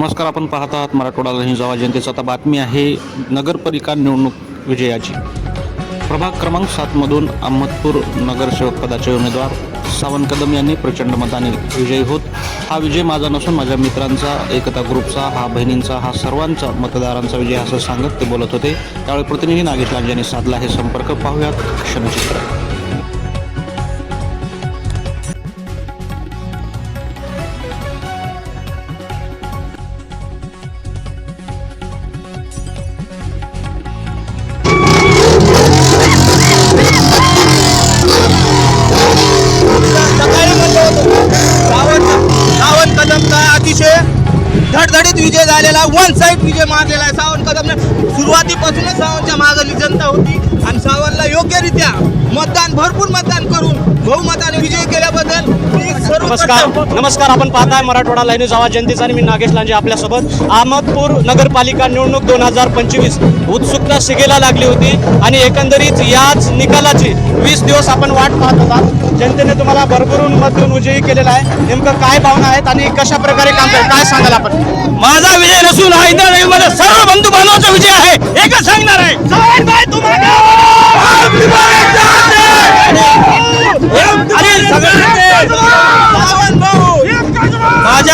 नमस्कार आपण पाहत आहात मराठवाडा हिंजावा जनतेचा आता बातमी आहे नगरपालिका निवडणूक विजयाची. प्रभाग क्रमांक सातमधून अहमदपूर नगरसेवक पदाचे उमेदवार सावंत कदम यांनी प्रचंड मताने विजयी होत. हा विजय माझा नसून माझ्या मित्रांचा एकता ग्रुपचा हा बहिणींचा हा सर्वांचा मतदारांचा विजय असं सांगत ते बोलत होते. त्यावेळी प्रतिनिधी नागेश लांजांनी साधला हे संपर्क. पाहूयात क्षणचित्र. अतिशय धडधडीत विजय झालेला वन साईड विजय मारलेला आहे. सावंत कदमने सुरुवातीपासूनच सावंतच्या मागली जनता होती आणि सावंतला योग्यरित्या मतदान भरपूर मतदान करून बहुमताने विजय केल्याबद्दल मी सर्व नमस्कार. नमस्कार आपण पाहताय मराठवाडा लाईन न्यूज आवाज जनतेचा आणि मी नागेश लांजे आपल्यासोबत. अहमदपूर नगरपालिका निवडणूक दोन हजार पंचवीस. उत्सुकता शिगेला लागली होती आणि एकंदरीत याच निकालाची वीस दिवस आपण वाट पाहत होता. जनतेने तुम्हाला भरभरून मत देऊन विजयी केलेला आहे. नेमकं काय भावना आहेत आणि कशा प्रकारे काम करेल काय सांगाल आपण? माझा विजय नसून हा इतर सर्व बंधू बांधवाचा विजय आहे. एकच सांगणार आहे.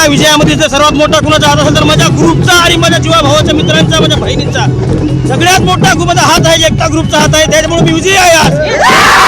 या विजयामध्ये जर सर्वात मोठा कुणाचा हात असेल तर माझ्या ग्रुपचा आणि माझ्या जीवा भावाच्या मित्रांचा माझ्या बहिणींचा. सगळ्यात मोठा माझा हात आहे एकता ग्रुपचा हात आहे. त्याच्यामुळे मी विजयी आहे आज.